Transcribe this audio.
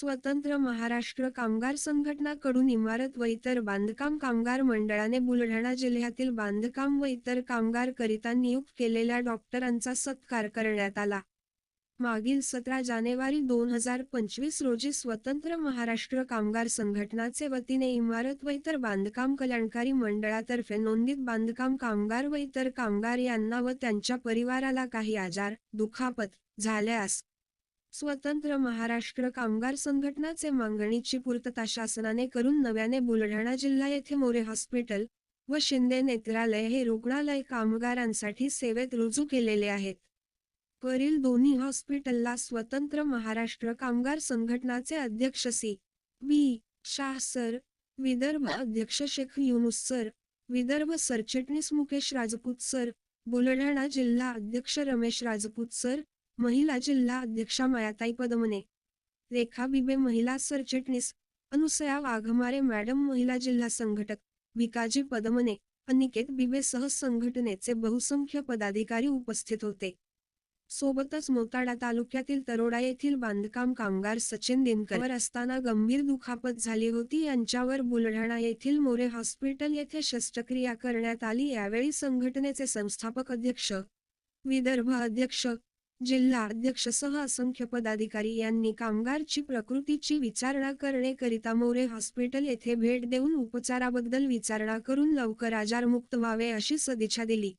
स्वतंत्र महाराष्ट्र कामगार संघटनाकडून इमारत व इतर बांधकाम कामगार मंडळाने बुलढाणा जिल्ह्यातील बांधकाम व इतर कामगार करिता नियुक्त केलेल्या डॉक्टरांचा सत्कार करण्यात आला. मागील सतरा जानेवारी दोन हजार पंचवीस रोजी स्वतंत्र महाराष्ट्र कामगार संघटनाचे वतीने इमारत व इतर बांधकाम कल्याणकारी मंडळातर्फे नोंदीत बांधकाम कामगार व इतर कामगार यांना व त्यांच्या परिवाराला काही आजार दुखापत झाल्यास स्वतंत्र महाराष्ट्र कामगार संघटनाचे मागणीची पूर्तता शासनाने करून नव्याने बुलढाणा जिल्हा येथे मोरे हॉस्पिटल व शिंदे नेत्रालय हे रुग्णालय कामगारांसाठी सेवेत रुजू केलेले आहेत. वरील दोन्ही हॉस्पिटलला स्वतंत्र महाराष्ट्र कामगार संघटनाचे अध्यक्ष C. B. Shah sir Vidarbha अध्यक्ष शेख युनुस सर विदर्भ सरचिटणीस मुकेश राजपूत सर बुलढाणा जिल्हा अध्यक्ष रमेश राजपूत सर महिला जिल्हा अध्यक्षा मायाताई पदमने. रेखा बिबे महिला सरचिटणीस अनुसया वाघमारे मॅडम महिला जिल्हा संघटक विकाजी पदमने अनिकेत बिबे सह संघटनेचे बहुसंख्य पदाधिकारी उपस्थित होते. सोबतच मोताडा तालुक्यातील तरोडा येथील बांधकाम कामगार सचिन दिनकर असताना गंभीर दुखापत झाली होती. यांच्यावर बुलढाणा येथील मोरे हॉस्पिटल येथे शस्त्रक्रिया करण्यात आली. यावेळी संघटनेचे संस्थापक अध्यक्ष विदर्भ अध्यक्ष जिल्हा अध्यक्षसह असंख्य पदाधिकारी यांनी कामगारची प्रकृतीची विचारणा करण्याकरिता मोरे हॉस्पिटल येथे भेट देऊन उपचाराबद्दल विचारणा करून लवकर आजारमुक्त व्हावे अशी सदिच्छा दिली.